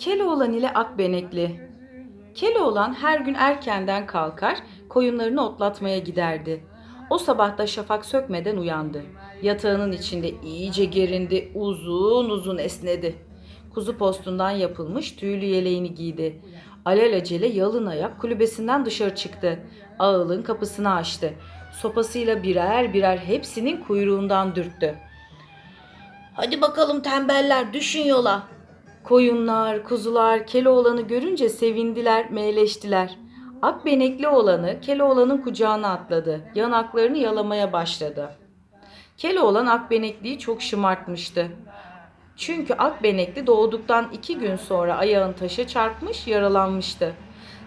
Keloğlan ile Akbenekli Keloğlan her gün erkenden kalkar, koyunlarını otlatmaya giderdi. O sabah da şafak sökmeden uyandı. Yatağının içinde iyice gerindi, uzun uzun esnedi. Kuzu postundan yapılmış tüylü yeleğini giydi. Alelacele yalın ayak kulübesinden dışarı çıktı. Ağılın kapısını açtı. Sopasıyla birer birer hepsinin kuyruğundan dürttü. Hadi bakalım tembeller düşün yola. Koyunlar, kuzular Keloğlan'ı görünce sevindiler, meyleştiler. Akbenekli olanı Keloğlan'ın kucağına atladı. Yanaklarını yalamaya başladı. Keloğlan Akbenekli'yi çok şımartmıştı. Çünkü Akbenekli doğduktan iki gün sonra ayağın taşa çarpmış, yaralanmıştı.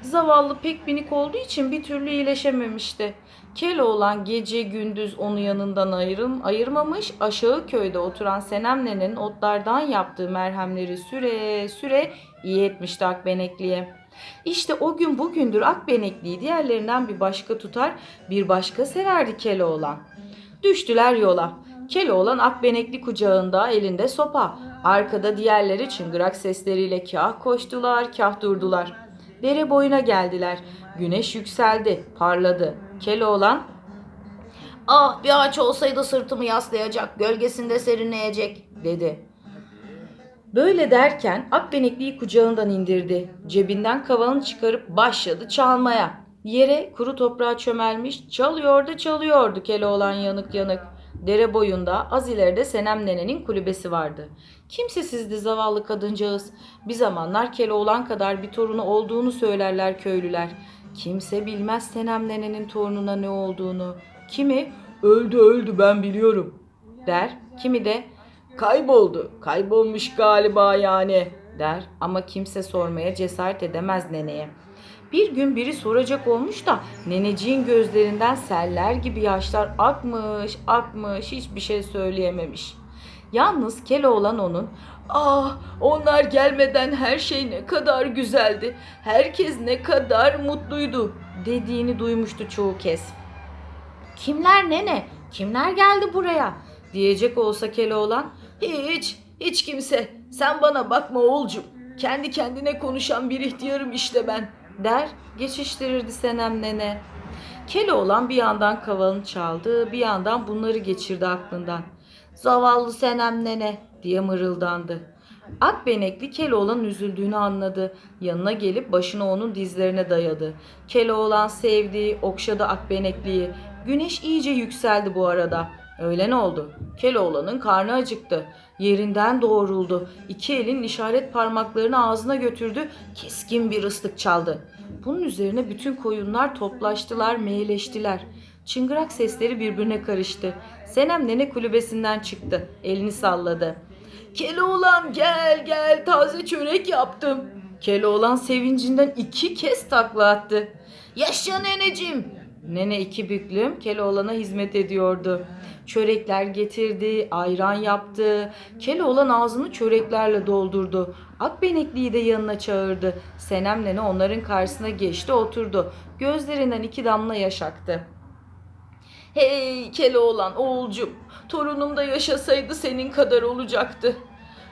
Zavallı pek minik olduğu için bir türlü iyileşememişti. Keloğlan gece gündüz onu yanından ayırım, ayırmamış, aşağı köyde oturan Senem nenenin otlardan yaptığı merhemleri süre süre iyi etmişti Akbenekli'ye. İşte o gün bugündür Akbenekli'yi diğerlerinden bir başka tutar, bir başka severdi Keloğlan. Düştüler yola. Keloğlan Akbenekli kucağında elinde sopa. Arkada diğerleri çıngırak sesleriyle kah koştular kah durdular. Dere boyuna geldiler. Güneş yükseldi, parladı. Keloğlan Ah bir ağaç olsaydı sırtımı yaslayacak, gölgesinde serinleyecek dedi. Böyle derken Akbenekli'yi kucağından indirdi. Cebinden kavanı çıkarıp başladı çalmaya. Yere kuru toprağa çömelmiş çalıyordu çalıyordu Keloğlan yanık yanık. Dere boyunda az ileride Senem nenenin kulübesi vardı. Kimsesizdi zavallı kadıncağız. Bir zamanlar Keloğlan kadar bir torunu olduğunu söylerler köylüler. Kimse bilmez Senem nenenin torununa ne olduğunu. Kimi öldü öldü ben biliyorum der. Kimi de kayboldu kaybolmuş galiba yani der ama kimse sormaya cesaret edemez neneye. Bir gün biri soracak olmuş da neneciğin gözlerinden seller gibi yaşlar akmış akmış hiçbir şey söyleyememiş. Yalnız Keloğlan onun ah onlar gelmeden her şey ne kadar güzeldi herkes ne kadar mutluydu dediğini duymuştu çoğu kez. Kimler nene? Kimler geldi buraya? Diyecek olsa Keloğlan hiç hiç kimse sen bana bakma oğulcum kendi kendine konuşan bir ihtiyarım işte ben der geçiştirirdi Senem nene. Keloğlan bir yandan kavalını çaldı bir yandan bunları geçirdi aklından. Zavallı Senem nene diye mırıldandı. Akbenekli Keloğlan'ın üzüldüğünü anladı. Yanına gelip başını onun dizlerine dayadı. Keloğlan sevdi, okşadı Akbenekli'yi. Güneş iyice yükseldi bu arada. Öğlen oldu. Keloğlan'ın karnı acıktı. Yerinden doğruldu. İki elin işaret parmaklarını ağzına götürdü. Keskin bir ıslık çaldı. Bunun üzerine bütün koyunlar toplaştılar, meyleştiler. Çıngırak sesleri birbirine karıştı. Senem nene kulübesinden çıktı. Elini salladı. Keloğlan gel gel taze çörek yaptım. Keloğlan sevincinden iki kez takla attı. Yaşa neneciğim. Nene iki büklüm Keloğlan'a hizmet ediyordu. Çörekler getirdi, ayran yaptı. Keloğlan ağzını çöreklerle doldurdu. Akbenekli'yi de yanına çağırdı. Senem nene onların karşısına geçti oturdu. Gözlerinden iki damla yaş aktı. Hey Keloğlan oğulcum, torunum da yaşasaydı senin kadar olacaktı.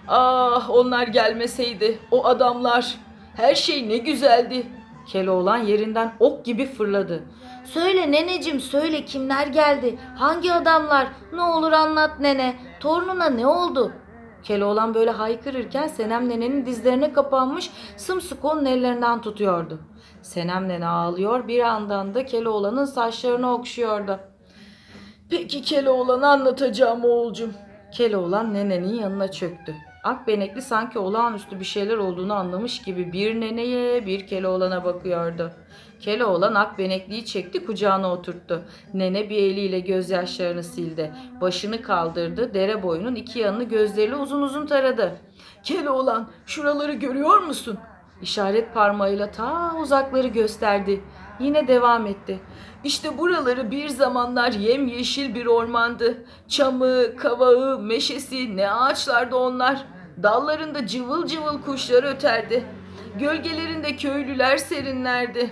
Ah onlar gelmeseydi, o adamlar, her şey ne güzeldi. Keloğlan yerinden ok gibi fırladı. Söyle neneciğim söyle kimler geldi? Hangi adamlar? Ne olur anlat nene. Torununa ne oldu? Keloğlan böyle haykırırken Senem nenenin dizlerine kapanmış sımsıkı onun ellerinden tutuyordu. Senem nene ağlıyor bir yandan da Keloğlan'ın saçlarını okşuyordu. Peki Keloğlan'ı anlatacağım oğulcum. Keloğlan nenenin yanına çöktü. Akbenekli sanki olağanüstü bir şeyler olduğunu anlamış gibi bir neneye bir Keloğlan'a bakıyordu. Keloğlan Akbenekli'yi çekti kucağına oturttu. Nene bir eliyle gözyaşlarını sildi. Başını kaldırdı dere boyunun iki yanını gözleriyle uzun uzun taradı. Keloğlan şuraları görüyor musun? İşaret parmağıyla ta uzakları gösterdi. Yine devam etti. İşte buraları bir zamanlar yemyeşil bir ormandı. Çamı, kavağı, meşesi, ne ağaçlardı onlar. Dallarında cıvıl cıvıl kuşlar öterdi. Gölgelerinde köylüler serinlerdi.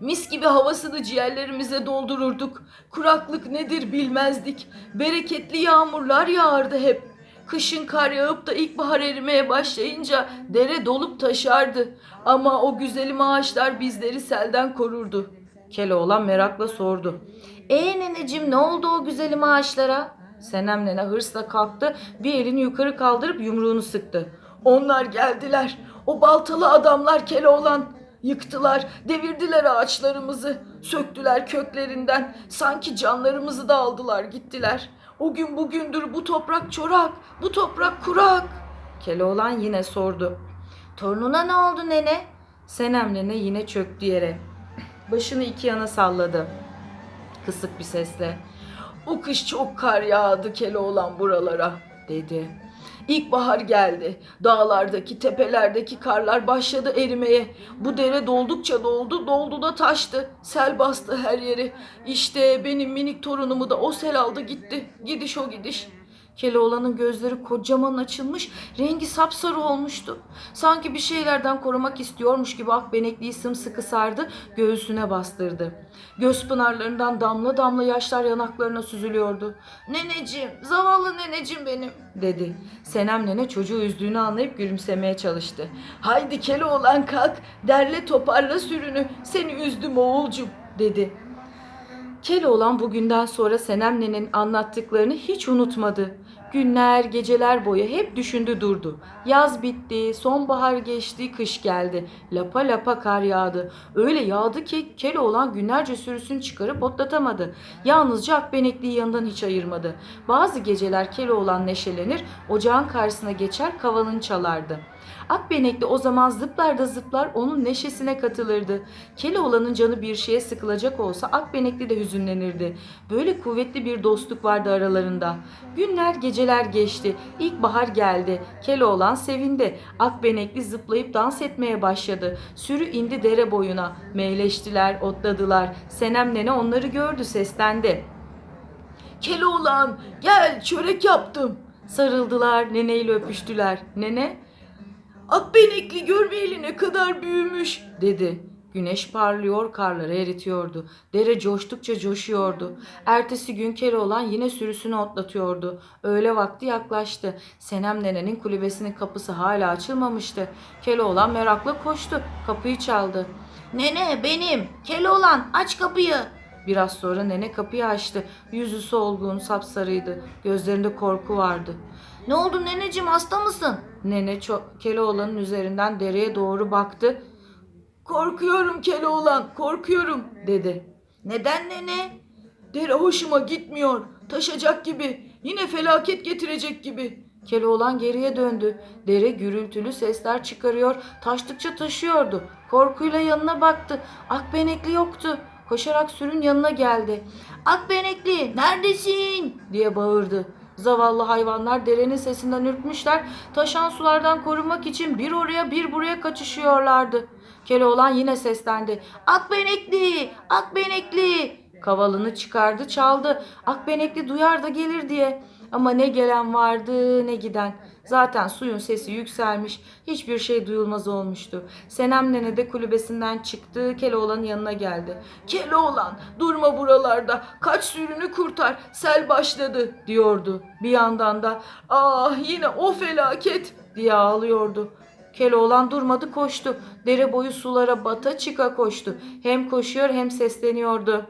Mis gibi havasını ciğerlerimize doldururduk. Kuraklık nedir bilmezdik. Bereketli yağmurlar yağardı hep. Kışın kar yağıp da ilkbahar erimeye başlayınca dere dolup taşardı. Ama o güzelim ağaçlar bizleri selden korurdu. Keloğlan merakla sordu. E neneciğim ne oldu o güzelim ağaçlara? Senem nene hırsla kalktı, bir elini yukarı kaldırıp yumruğunu sıktı. Onlar geldiler. O baltalı adamlar Keloğlan. Yıktılar, devirdiler ağaçlarımızı, söktüler köklerinden. Sanki canlarımızı da aldılar gittiler. O gün bugündür bu toprak çorak, bu toprak kurak. Keloğlan yine sordu. Torununa ne oldu nene? Senem nene yine çöktü yere. Başını iki yana salladı. Kısık bir sesle. O kış çok kar yağdı Keloğlan buralara dedi. İlkbahar geldi. Dağlardaki, tepelerdeki karlar başladı erimeye. Bu dere doldukça doldu, doldu da taştı. Sel bastı her yeri. İşte benim minik torunumu da o sel aldı gitti. Gidiş o gidiş. Keloğlan'ın gözleri kocaman açılmış, rengi sapsarı olmuştu. Sanki bir şeylerden korumak istiyormuş gibi akbenekliği sımsıkı sardı, göğsüne bastırdı. Göz pınarlarından damla damla yaşlar yanaklarına süzülüyordu. Neneciğim, zavallı neneciğim benim, dedi. Senem nene çocuğu üzdüğünü anlayıp gülümsemeye çalıştı. Haydi Keloğlan kalk, derle toparla sürünü, seni üzdüm oğulcum, dedi. Keloğlan bugünden sonra Senem nenenin anlattıklarını hiç unutmadı. Günler, geceler boyu hep düşündü durdu. Yaz bitti, sonbahar geçti, kış geldi. Lapa lapa kar yağdı. Öyle yağdı ki Keloğlan günlerce sürüsünü çıkarıp otlatamadı. Yalnızca Akbenekli'yi yanından hiç ayırmadı. Bazı geceler Keloğlan neşelenir, ocağın karşısına geçer kavalını çalardı. Akbenekli o zaman zıplar da zıplar onun neşesine katılırdı. Keloğlan'ın canı bir şeye sıkılacak olsa Akbenekli de hüzünlenirdi. Böyle kuvvetli bir dostluk vardı aralarında. Günler geceler geçti. İlkbahar geldi. Keloğlan sevindi. Akbenekli zıplayıp dans etmeye başladı. Sürü indi dere boyuna. Meyleştiler, otladılar. Senem nene onları gördü, seslendi. Keloğlan gel çörek yaptım. Sarıldılar, neneyle öpüştüler. Nene Akbenekli görmeyeli ne kadar büyümüş dedi. Güneş parlıyor, karları eritiyordu. Dere coştukça coşuyordu. Ertesi gün Keloğlan yine sürüsünü otlatıyordu. Öğle vakti yaklaştı. Senem nenenin kulübesinin kapısı hala açılmamıştı. Keloğlan merakla koştu. Kapıyı çaldı. Nene benim. Keloğlan aç kapıyı. Biraz sonra nene kapıyı açtı. Yüzü solgun, sapsarıydı. Gözlerinde korku vardı. Ne oldu neneciğim hasta mısın? Nene Keloğlan'ın üzerinden dereye doğru baktı. Korkuyorum Keloğlan, korkuyorum dedi. Neden nene? Dere hoşuma gitmiyor. Taşacak gibi. Yine felaket getirecek gibi. Keloğlan geriye döndü. Dere gürültülü sesler çıkarıyor. Taştıkça taşıyordu. Korkuyla yanına baktı. Akbenekli yoktu. Koşarak sürün yanına geldi. Akbenekli neredesin? diye bağırdı. Zavallı hayvanlar derenin sesinden ürkmüşler. Taşan sulardan korunmak için bir oraya bir buraya kaçışıyorlardı. Keloğlan yine seslendi. Akbenekli, akbenekli. Kavalını çıkardı çaldı. Akbenekli duyar da gelir diye. Ama ne gelen vardı ne giden. Zaten suyun sesi yükselmiş. Hiçbir şey duyulmaz olmuştu. Senem nene de kulübesinden çıktı. Keloğlan'ın yanına geldi. Keloğlan durma buralarda. Kaç sürünü kurtar. Sel başladı diyordu. Bir yandan da ah yine o felaket diye ağlıyordu. Keloğlan durmadı koştu. Dere boyu sulara bata çıka koştu. Hem koşuyor hem sesleniyordu.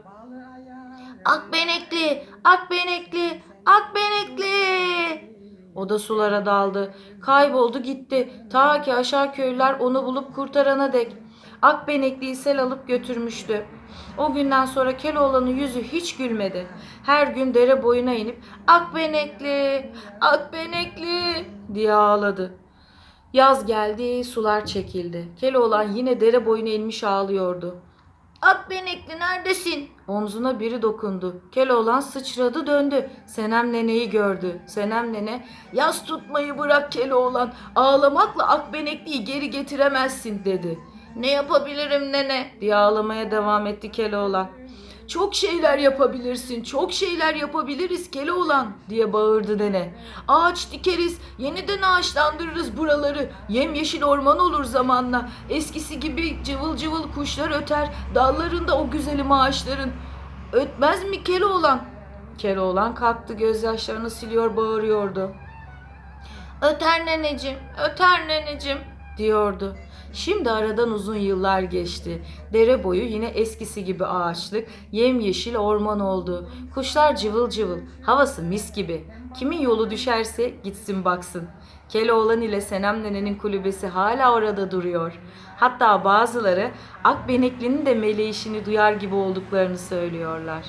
Akbenekli, akbenekli, akbenekli. O da sulara daldı. Kayboldu gitti. Ta ki aşağı köylüler onu bulup kurtarana dek. Akbenekli'yi sel alıp götürmüştü. O günden sonra Keloğlan'ın yüzü hiç gülmedi. Her gün dere boyuna inip Akbenekli, Akbenekli diye ağladı. Yaz geldi, sular çekildi. Keloğlan yine dere boyuna inmiş ağlıyordu. Akbenekli neredesin? Omzuna biri dokundu. Keloğlan sıçradı döndü. Senem neneyi gördü. Senem nene yas tutmayı bırak Keloğlan. Ağlamakla akbenekliği geri getiremezsin dedi. Ne yapabilirim nene? Diye ağlamaya devam etti Keloğlan. Çok şeyler yapabilirsin, çok şeyler yapabiliriz Keloğlan diye bağırdı nene. Ağaç dikeriz, yeniden ağaçlandırırız buraları. Yemyeşil orman olur zamanla. Eskisi gibi cıvıl cıvıl kuşlar öter, dallarında o güzelim ağaçların. Ötmez mi Keloğlan? Keloğlan kalktı, gözyaşlarını siliyor, bağırıyordu. Öter neneciğim, öter neneciğim. diyordu. Şimdi aradan uzun yıllar geçti. Dere boyu yine eskisi gibi ağaçlık, yemyeşil orman oldu. Kuşlar cıvıl cıvıl, havası mis gibi. Kimin yolu düşerse gitsin baksın. Keloğlan ile Senem nenenin kulübesi hala orada duruyor. Hatta bazıları Akbenekli'nin de meleğişini duyar gibi olduklarını söylüyorlar.